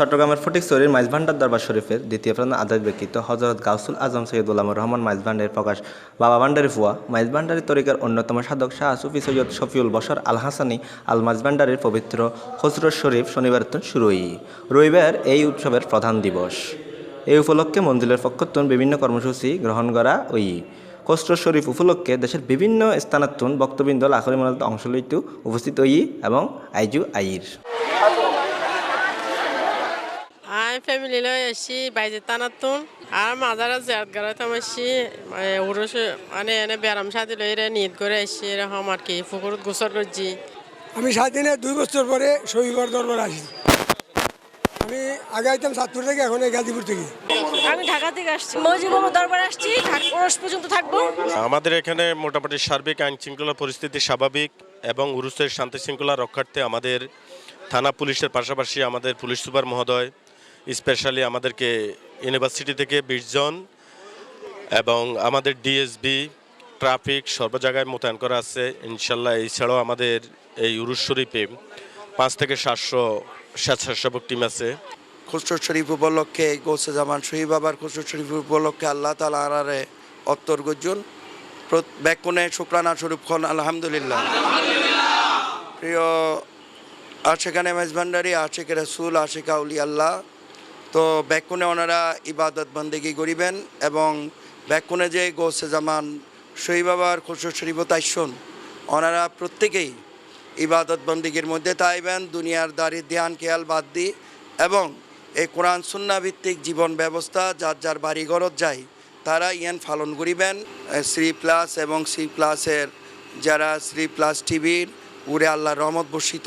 চট্টগ্রামের ফটিকছড়ির মাইজভান্ডার দরবার শরীফের দ্বিতীয় প্রধান আদায় ব্যক্তিত্ব হজরত গাউসুল আজম সৈয়দ সৈয়দুল্লামুর রহমান মাইজভান্ডারের প্রকাশ। বাবা ভান্ডারি ফুয়া মাইজভান্ডারি তরিকার অন্যতম সাধক শাহ সুফি সৈয়দ শফিউল বশর আল হাসানি আল মাইজভান্ডারির পবিত্র হজরত শরীফ শনিবার তুন শুরু রবিবার এই উৎসবের প্রধান দিবস। এই উপলক্ষে মন্দিরের পক্ষতুন বিভিন্ন কর্মসূচি গ্রহণ করা ওই। কষ্ট শরীফ উপলক্ষে দেশের বিভিন্ন স্থানাতুন বক্তবৃন্দ লাখরি মনাত অংশ লইতু উপস্থিত হই এবং আইজু আইর। আমি ফ্যামিলি লই আসছি বাইজে তানাতুন। আর মাজারা জিয়াত গারাতে আসছি উরস মানে এনে ব্যারাম সাথে লই রে নিয়ত করে আসছি এরকম আর কি পুকুরত গোসল করছি। আমি সাত দিনে দুই বছর পরে শহীদগড় দরবার আসি। আমি আগে আইতাম সাতপুর থেকে এখন এই গাজীপুর থেকে। আমি ঢাকা থেকে আসছি। মজিবুর দরবার আসছি ওরস পর্যন্ত থাকব। আমাদের এখানে মোটামুটি সার্বিক আইন শৃঙ্খলা পরিস্থিতি স্বাভাবিক এবং উরুসের শান্তি শৃঙ্খলা রক্ষার্থে আমাদের থানা পুলিশের পাশাপাশি আমাদের পুলিশ সুপার মহোদয় স্পেশালি আমাদেরকে ইউনিভার্সিটি থেকে বিশ জন এবং আমাদের ডিএসবি ট্রাফিক সর্ব জায়গায় মোতায়েন করা আছে। ইনশাল্লাহ এছাড়াও আমাদের এই উরুস শরীফে পাঁচ থেকে সাতশো স্বেচ্ছাসেবক টিম আছে। খুসরো শরীফ উপলক্ষে গৌসে জামান শহীদ বাবার খুসরো শরীফ উপলক্ষে আল্লাহ তালা আরারে অত্তর গজ্জন ব্যাকুনে শুক্রানা স্বরূপ খন, আলহামদুলিল্লাহ। প্রিয় আশেখানে মেজভান্ডারি আশেখ রসুল, আশেখ আউলি আল্লাহ তো ব্যাকুনে ওনারা ইবাদত বন্দেগি করিবেন এবং ব্যাকুনে যে গৌসে জামান, শহীদ বাবার খুসরো শরীফ তাইশন ওনারা প্রত্যেকেই ইবাদত বন্দিগির মধ্যে তাইবেন, দুনিয়ার দাঁড়ি ধ্যান খেয়াল বাদ দি এবং এই কোরআন সুন্না ভিত্তিক জীবন ব্যবস্থা যার যার বাড়ি ঘরত যায়, তারা ইয়ান পালন করিবেন। শ্রী প্লাস এবং শ্রী প্লাসের যারা শ্রী প্লাস টিভির, উড়ে আল্লাহ রহমত বর্ষিত